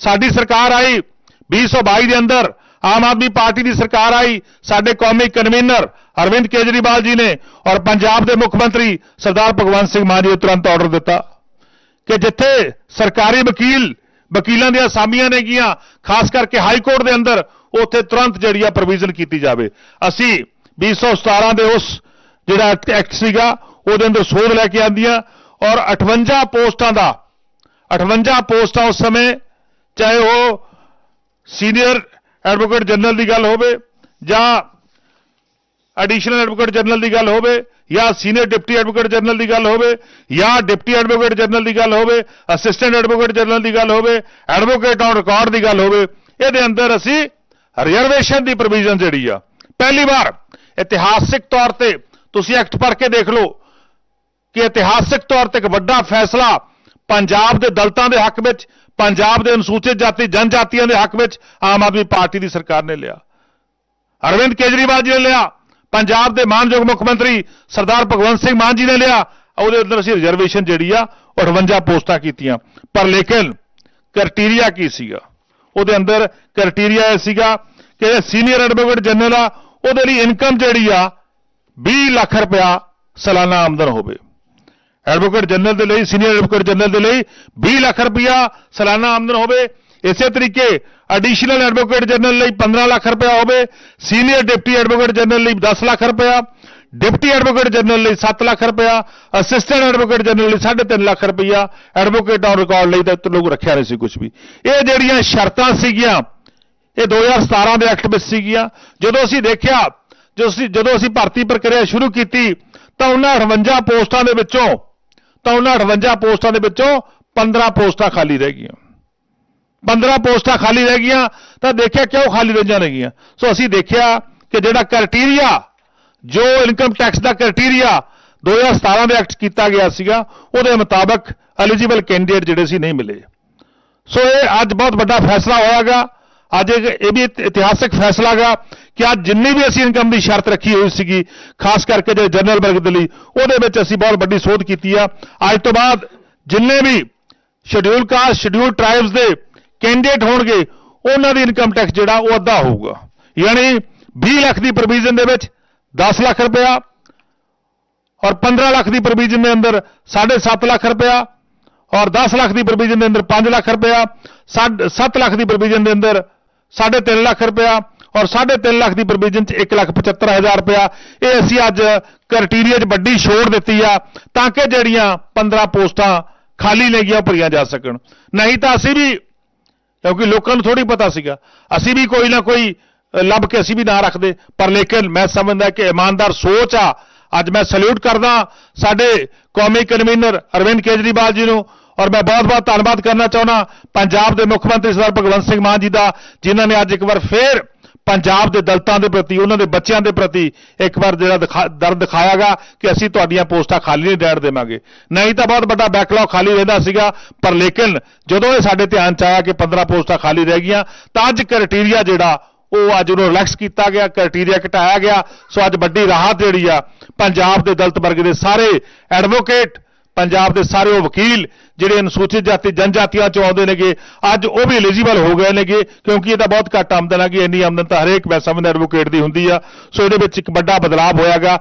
ਸਾਡੀ ਸਰਕਾਰ ਆਈ 2022 ਦੇ ਅੰਦਰ, ਆਮ ਆਦਮੀ ਪਾਰਟੀ ਦੀ ਸਰਕਾਰ ਆਈ, ਸਾਡੇ ਕੌਮੀ ਕਨਵੀਨਰ ਅਰਵਿੰਦ ਕੇਜਰੀਵਾਲ ਜੀ ਨੇ ਔਰ ਪੰਜਾਬ ਦੇ ਮੁੱਖ ਮੰਤਰੀ ਸਰਦਾਰ ਭਗਵੰਤ ਸਿੰਘ ਮਾਨ ਜੀ ਨੇ ਤੁਰੰਤ ਆਰਡਰ ਦਿੱਤਾ ਕਿ ਜਿੱਥੇ ਸਰਕਾਰੀ ਵਕੀਲ, ਵਕੀਲਾਂ ਦੀਆਂ ਸਾਮੀਆਂ ਨੇ ਗੀਆਂ ਖਾਸ ਕਰਕੇ ਹਾਈ ਕੋਰਟ ਦੇ ਅੰਦਰ, ਉੱਥੇ ਤੁਰੰਤ ਜਿਹੜੀ ਆ ਪ੍ਰੋਵੀਜ਼ਨ ਕੀਤੀ ਜਾਵੇ। ਅਸੀਂ 2017 ਦੇ ਉਸ ਜਿਹੜਾ ਐਕਟ ਸੀਗਾ, ਉਹਦੇ ਅੰਦਰ ਸੋਧ ਲੈ ਕੇ ਆਂਦੀਆਂ ਔਰ 58 ਪੋਸਟਾਂ ਦਾ 58 ਪੋਸਟਾਂ ਉਸ ਸਮੇਂ ਚਾਹੇ ਉਹ ਸੀਨੀਅਰ ਐਡਵੋਕੇਟ ਜਨਰਲ ਦੀ ਗੱਲ ਹੋਵੇ ਜਾਂ ਐਡੀਸ਼ਨਲ ਐਡਵੋਕੇਟ ਜਨਰਲ ਦੀ ਗੱਲ ਹੋਵੇ ਜਾਂ ਸੀਨੀਅਰ ਡਿਪਟੀ ਐਡਵੋਕੇਟ ਜਨਰਲ ਦੀ ਗੱਲ ਹੋਵੇ ਜਾਂ ਡਿਪਟੀ ਐਡਵੋਕੇਟ ਜਨਰਲ ਦੀ ਗੱਲ ਹੋਵੇ, ਅਸਿਸਟੈਂਟ ਐਡਵੋਕੇਟ ਜਨਰਲ ਦੀ ਗੱਲ ਹੋਵੇ, ਐਡਵੋਕੇਟ ਔਨ ਰਿਕਾਰਡ ਦੀ ਗੱਲ ਹੋਵੇ, ਇਹਦੇ ਅੰਦਰ ਅਸੀਂ ਰਿਜ਼ਰਵੇਸ਼ਨ ਦੀ ਪ੍ਰੋਵੀਜ਼ਨ ਜਿਹੜੀ ਆ, ਪਹਿਲੀ ਵਾਰ ਇਤਿਹਾਸਿਕ ਤੌਰ ਤੇ ਤੁਸੀਂ ਐਕਟ ਪੜ੍ਹ ਕੇ ਦੇਖ ਲਓ ਕਿ ਇਤਿਹਾਸਿਕ ਤੌਰ ਤੇ ਇੱਕ ਵੱਡਾ ਫੈਸਲਾ ਪੰਜਾਬ ਦੇ ਦਲਤਾਂ ਦੇ ਹੱਕ ਵਿੱਚ, ਪੰਜਾਬ ਦੇ ਅਨੁਸੂਚਿਤ ਜਾਤੀ, ਜਨਜਾਤੀਆਂ ਦੇ ਹੱਕ ਵਿੱਚ ਆਮ ਆਦਮੀ ਪਾਰਟੀ ਦੀ ਸਰਕਾਰ ਨੇ ਲਿਆ। ਅਰਵਿੰਦ ਕੇਜਰੀਵਾਲ ਜੀ ਨੇ ਲਿਆ। ਪੰਜਾਬ ਦੇ ਮਾਨਯੋਗ ਮੁੱਖ ਮੰਤਰੀ ਸਰਦਾਰ ਭਗਵੰਤ ਸਿੰਘ ਮਾਨ ਜੀ ਨੇ ਲਿਆ। ਉਹਦੇ ਅੰਦਰ ਅਸੀਂ ਰਿਜ਼ਰਵੇਸ਼ਨ ਜਿਹੜੀ ਆ, ਉਹ 58 ਪੋਸਟਾਂ ਕੀਤੀਆਂ। ਪਰ ਲੇਕਿਨ ਕ੍ਰਾਈਟੇਰੀਆ ਕੀ ਸੀਗਾ? ਉਹਦੇ ਅੰਦਰ ਕ੍ਰਾਈਟੇਰੀਆ ਇਹ ਸੀਗਾ ਕਿ ਸੀਨੀਅਰ ਐਡਵੋਕੇਟ ਜਨਰਲ ਆ, ਉਹਦੇ ਲਈ ਇਨਕਮ ਜਿਹੜੀ ਆ 20 ਲੱਖ ਰੁਪਇਆ ਸਾਲਾਨਾ ਆਮਦਨ ਹੋਵੇ। ਐਡਵੋਕੇਟ ਜਨਰਲ ਦੇ ਲਈ, ਸੀਨੀਅਰ ਐਡਵੋਕੇਟ ਜਨਰਲ ਦੇ ਲਈ 20 ਲੱਖ ਰੁਪਇਆ ਸਾਲਾਨਾ ਆਮਦਨ ਹੋਵੇ। ਇਸੇ ਤਰੀਕੇ ਐਡੀਸ਼ਨਲ ਐਡਵੋਕੇਟ ਜਨਰਲ ਲਈ 15 ਲੱਖ ਰੁਪਇਆ ਹੋਵੇ। ਸੀਨੀਅਰ ਡਿਪਟੀ ਐਡਵੋਕੇਟ ਜਨਰਲ ਲਈ 10 ਲੱਖ ਰੁਪਇਆ। ਡਿਪਟੀ ਐਡਵੋਕੇਟ ਜਨਰਲ ਲਈ 7 ਲੱਖ ਰੁਪਇਆ। ਅਸਿਸਟੈਂਟ ਐਡਵੋਕੇਟ ਜਨਰਲ ਲਈ 3.5 ਲੱਖ ਰੁਪਇਆ। ਐਡਵੋਕੇਟ ਔਨ ਰਿਕਾਰਡ ਲਈ ਤਾਂ ਲੋਕ ਰੱਖਿਆ ਨਹੀਂ ਸੀ ਕੁਝ ਵੀ। ਇਹ ਜਿਹੜੀਆਂ ਸ਼ਰਤਾਂ ਸੀਗੀਆਂ, ਇਹ 2017 ਦੇ ਐਕਟ ਵਿੱਚ ਸੀਗੀਆਂ। ਜਦੋਂ ਅਸੀਂ ਦੇਖਿਆ, ਜਦੋਂ ਅਸੀਂ ਜਦੋਂ ਅਸੀਂ ਭਰਤੀ ਪ੍ਰਕਿਰਿਆ ਸ਼ੁਰੂ ਕੀਤੀ, ਤਾਂ ਉਹਨਾਂ 58 ਪੋਸਟਾਂ ਦੇ ਵਿੱਚੋਂ ਤਾਂ ਉਹਨਾਂ 58 ਪੋਸਟਾਂ ਦੇ ਵਿੱਚੋਂ 15 ਪੋਸਟਾਂ ਖਾਲੀ ਰਹਿ ਗਈਆਂ। 15 ਪੋਸਟਾਂ ਖਾਲੀ ਰਹਿ ਗਈਆਂ, ਤਾਂ ਦੇਖਿਆ ਕਿਉਂ ਖਾਲੀ ਰਹੀਆਂ ਨੇਗੀਆਂ ਸੋ ਅਸੀਂ ਦੇਖਿਆ ਕਿ ਜਿਹੜਾ ਕ੍ਰਾਈਟੇਰੀਆ ਜੋ ਇਨਕਮ ਟੈਕਸ ਦਾ ਕ੍ਰਾਈਟੇਰੀਆ 2017 ਦੇ ਐਕਟ ਕੀਤਾ ਗਿਆ ਸੀਗਾ, ਉਹਦੇ ਮੁਤਾਬਕ ਐਲੀਜੀਬਲ ਕੈਂਡੀਡੇਟ ਜਿਹੜੇ ਸੀ ਨਹੀਂ ਮਿਲੇ। ਸੋ ਇਹ ਅੱਜ ਬਹੁਤ ਵੱਡਾ ਫੈਸਲਾ ਹੋਇਆਗਾ। ਅੱਜ ਇੱਕ ਇਹ ਵੀ ਇਤ- ਇਤਿਹਾਸਕ ਫੈਸਲਾ ਗਾ ਕਿ ਅੱਜ ਜਿੰਨੀ ਵੀ ਅਸੀਂ ਇਨਕਮ ਦੀ ਸ਼ਰਤ ਰੱਖੀ ਹੋਈ ਸੀਗੀ, ਖਾਸ ਕਰਕੇ ਜਿਹੜੇ ਜਨਰਲ ਵਰਗ ਦੇ ਲਈ, ਉਹਦੇ ਵਿੱਚ ਅਸੀਂ ਬਹੁਤ ਵੱਡੀ ਸੋਧ ਕੀਤੀ ਆ। ਅੱਜ ਤੋਂ ਬਾਅਦ ਜਿੰਨੇ ਵੀ ਸ਼ਡਿਊਲ ਕਾਸਟ ਸ਼ਡਿਊਲ ਟ੍ਰਾਈਬਸ ਦੇ ਕੈਂਡੀਡੇਟ ਹੋਣਗੇ, ਉਹਨਾਂ ਦੀ ਇਨਕਮ ਟੈਕਸ ਜਿਹੜਾ ਉਹ ਅੱਧਾ ਹੋਊਗਾ। ਯਾਨੀ 20 ਲੱਖ ਦੀ ਪ੍ਰੋਵੀਜ਼ਨ ਦੇ ਵਿੱਚ 10 ਲੱਖ ਰੁਪਇਆ ਔਰ 15 ਲੱਖ ਦੀ ਪ੍ਰੋਵੀਜ਼ਨ ਦੇ ਅੰਦਰ 7.5 ਲੱਖ ਰੁਪਇਆ ਔਰ 10 ਲੱਖ ਦੀ ਪ੍ਰੋਵੀਜ਼ਨ ਦੇ ਅੰਦਰ 5 ਲੱਖ ਰੁਪਇਆ 7 ਲੱਖ ਦੀ ਪ੍ਰੋਵੀਜ਼ਨ ਦੇ ਅੰਦਰ 3.5 ਲੱਖ ਰੁਪਇਆ ਔਰ 3.5 ਲੱਖ ਦੀ ਪ੍ਰੋਵੀਜ਼ਨ ਚ 1,75,000 ਰੁਪਇਆ। ਇਹ ਅਸੀਂ ਅੱਜ ਕ੍ਰਾਈਟੇਰੀਆ 'ਚ ਵੱਡੀ ਛੋੜ ਦਿੱਤੀ ਆ ਤਾਂ ਕਿ ਜਿਹੜੀਆਂ 15 ਪੋਸਟਾਂ ਖਾਲੀ ਨੇ ਗਈਆਂ ਭਰੀਆਂ ਜਾ ਸਕਣ। ਨਹੀਂ ਤਾਂ ਅਸੀਂ ਵੀ ਕਿਉਂਕਿ ਲੋਕਾਂ ਨੂੰ ਥੋੜੀ ਪਤਾ ਸੀਗਾ ਅਸੀਂ ਵੀ ਕੋਈ ਨਾ ਕੋਈ ਲੱਭ ਕੇ ਅਸੀਂ ਵੀ ਨਾ ਰੱਖਦੇ। ਪਰ ਲੇਕਿਨ ਮੈਂ ਸਮਝਦਾ ਕਿ ਇਮਾਨਦਾਰ ਸੋਚ ਆ। ਅੱਜ ਮੈਂ ਸਲੂਟ ਕਰਦਾ ਸਾਡੇ ਕੌਮੀ ਕਨਵੀਨਰ ਅਰਵਿੰਦ ਕੇਜਰੀਵਾਲ ਜੀ ਨੂੰ। ਔਰ ਮੈਂ ਬਹੁਤ-ਬਹੁਤ ਧੰਨਵਾਦ ਕਰਨਾ ਚਾਹੁੰਦਾ ਪੰਜਾਬ ਦੇ ਮੁੱਖ ਮੰਤਰੀ ਸਰਦਾਰ ਭਗਵੰਤ ਸਿੰਘ ਮਾਨ ਜੀ ਦਾ ਜਿਨ੍ਹਾਂ ਨੇ ਅੱਜ ਇੱਕ ਵਾਰ ਫੇਰ ਪੰਜਾਬ ਦੇ ਦਲਤਾਂ ਦੇ ਪ੍ਰਤੀ, ਉਹਨਾਂ ਦੇ ਬੱਚਿਆਂ ਦੇ ਪ੍ਰਤੀ ਇੱਕ ਵਾਰ ਜਿਹੜਾ ਦਿਖਾ- ਦਰਦ ਦਿਖਾਇਆਗਾ ਕਿ ਅਸੀਂ ਤੁਹਾਡੀਆਂ ਪੋਸਟਾਂ ਖਾਲੀ ਨਹੀਂ ਰਹਿਣ ਦੇਵਾਂਗੇ। ਨਹੀਂ ਤਾਂ ਬਹੁਤ ਵੱਡਾ ਬੈਕਲੌਗ ਖਾਲੀ ਰਹਿੰਦਾ ਸੀਗਾ, ਪਰ ਲੇਕਿਨ ਜਦੋਂ ਇਹ ਸਾਡੇ ਧਿਆਨ ਚ ਆਇਆ ਕਿ 15 ਪੋਸਟਾਂ ਖਾਲੀ ਰਹਿ ਗਈਆਂ, ਤਾਂ ਅੱਜ ਕ੍ਰਾਈਟੇਰੀਆ ਜਿਹੜਾ, ਉਹ ਅੱਜ ਉਹਨੂੰ ਰਿਲੈਕਸ ਕੀਤਾ ਗਿਆ ਕ੍ਰਾਈਟੇਰੀਆ ਘਟਾਇਆ ਗਿਆ। ਸੋ ਅੱਜ ਵੱਡੀ ਰਾਹਤ ਜਿਹੜੀ ਆ, ਪੰਜਾਬ ਦੇ ਦਲਤ ਵਰਗ ਦੇ ਸਾਰੇ ਐਡਵੋਕੇਟ ਪੰਜਾਬ ਦੇ ਸਾਰੇ ਉਹ ਵਕੀਲ ਜਿਹੜੇ ਅਨੁਸੂਚਿਤ ਜਾਤੀ ਜਨਜਾਤੀਆਂ ਚੋਂ ਆਉਂਦੇ ਨੇਗੇ, ਅੱਜ ਉਹ ਵੀ ਐਲੀਜੀਬਲ ਹੋ ਗਏ ਨੇਗੇ, ਕਿਉਂਕਿ ਇਹ ਤਾਂ ਬਹੁਤ ਘੱਟ ਆਮਦਨ ਹੈਗੀ ਇੰਨੀ ਆਮਦਨ ਤਾਂ ਹਰੇਕ ਮੈਂ ਸਮਝਦਾ ਐਡਵੋਕੇਟ ਦੀ ਹੁੰਦੀ ਆ। ਸੋ ਇਹਦੇ ਵਿੱਚ ਇੱਕ ਵੱਡਾ ਬਦਲਾਅ ਹੋਇਆਗਾ।